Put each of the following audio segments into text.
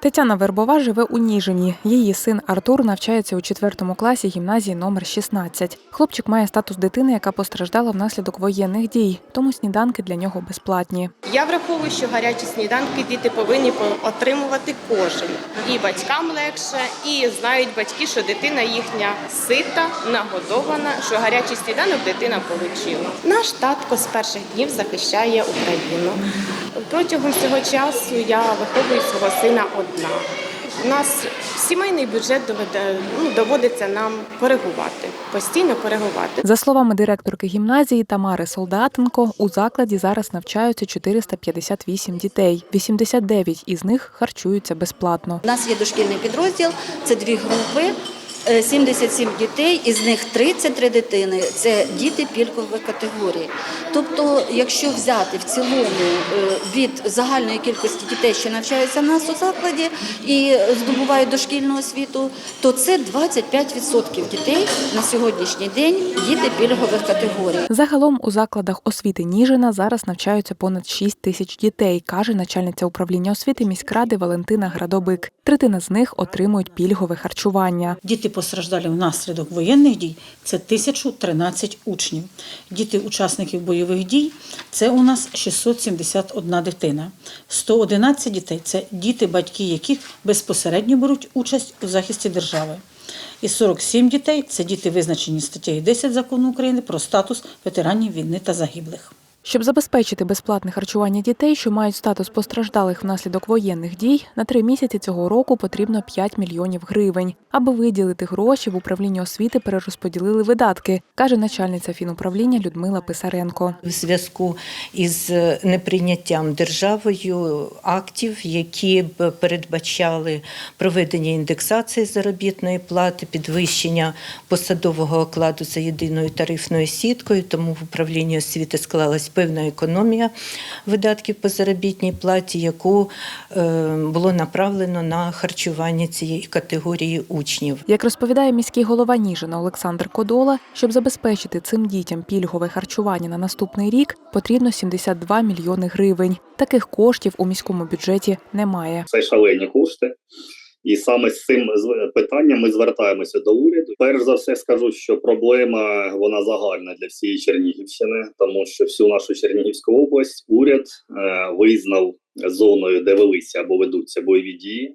Тетяна Вербова живе у Ніжині. Її син Артур навчається у четвертому класі гімназії номер 16. Хлопчик має статус дитини, яка постраждала внаслідок воєнних дій, тому сніданки для нього безплатні. Я враховую, що гарячі сніданки діти повинні по- отримувати кожен. І батькам легше, і знають батьки, що дитина їхня сита, нагодована, що гарячий сніданок дитина отримала. Наш татко з перших днів захищає Україну. Протягом цього часу я виховую свого сина одна. У нас сімейний бюджет доведе, ну, доводиться нам коригувати, постійно коригувати. За словами директорки гімназії Тамари Солдатенко, у закладі зараз навчаються 458 дітей. 89 із них харчуються безплатно. У нас є дошкільний підрозділ, це дві групи. Е, 77 дітей, із них 33 дитини це діти пільгової категорії. Тобто, якщо взяти в цілому е, від загальної кількості дітей, що навчаються в нас у закладі і здобувають дошкільну освіту, то це 25% дітей на сьогоднішній день діти пільгових категорій. Загалом у закладах освіти Ніжина зараз навчаються понад 6 тисяч дітей, каже начальниця управління освіти міськради Валентина Градобик. Третина з них отримують пільгове харчування. Діти постраждалі внаслідок воєнних дій це 1013 учнів. Діти учасників бойових дій це у нас 671 дитина. 111 дітей це діти, батьки яких безпосередньо беруть участь у захисті держави. І 47 дітей це діти, визначені статтею 10 закону України про статус ветеранів війни та загиблих. Щоб забезпечити безплатне харчування дітей, що мають статус постраждалих внаслідок воєнних дій, на три місяці цього року потрібно 5 мільйонів гривень. Аби виділити гроші, в управлінні освіти перерозподілили видатки, каже начальниця фінуправління Людмила Писаренко. в зв'язку із неприйняттям державою актів, які б передбачали проведення індексації заробітної плати, підвищення посадового окладу за єдиною тарифною сіткою. Тому в управлінні освіти склалась певна економія видатків по заробітній платі, яку е, було направлено на харчування цієї категорії учнів. Як розповідає міський голова Ніжина Олександр Кодола, щоб забезпечити цим дітям пільгове харчування на наступний рік, потрібно 72 мільйони гривень. Таких коштів у міському бюджеті немає. це шалені кошти. І саме з цим з- питанням ми звертаємося до уряду. Перш за все скажу, що проблема вона загальна для всієї Чернігівщини, тому що всю нашу Чернігівську область уряд е, визнав зоною, де велися або ведуться бойові дії,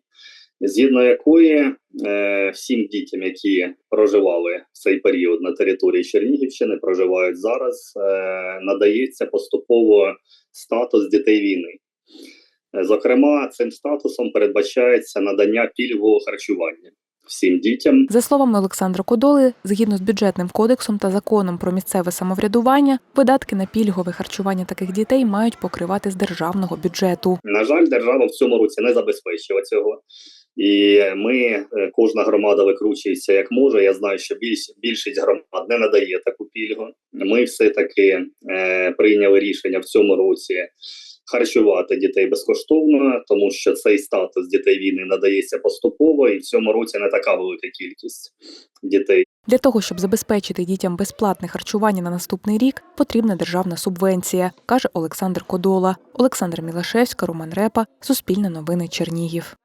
згідно якої е, всім дітям, які проживали в цей період на території Чернігівщини, проживають зараз, е, надається поступово статус дітей війни. Зокрема, цим статусом передбачається надання пільгового харчування всім дітям. За словами Олександра Кодоли, згідно з бюджетним кодексом та законом про місцеве самоврядування, видатки на пільгове харчування таких дітей мають покривати з державного бюджету. На жаль, держава в цьому році не забезпечила цього. І ми, е, кожна громада викручується як може. Я знаю, що більш, більшість громад не надає таку пільгу. Ми все-таки е, прийняли рішення в цьому році харчувати дітей безкоштовно, тому що цей статус дітей війни надається поступово, і в цьому році не така велика кількість дітей. Для того, щоб забезпечити дітям безплатне харчування на наступний рік, потрібна державна субвенція, каже Олександр Кодола. Олександр Мілашевська, Роман Репа, Суспільне новини Чернігів.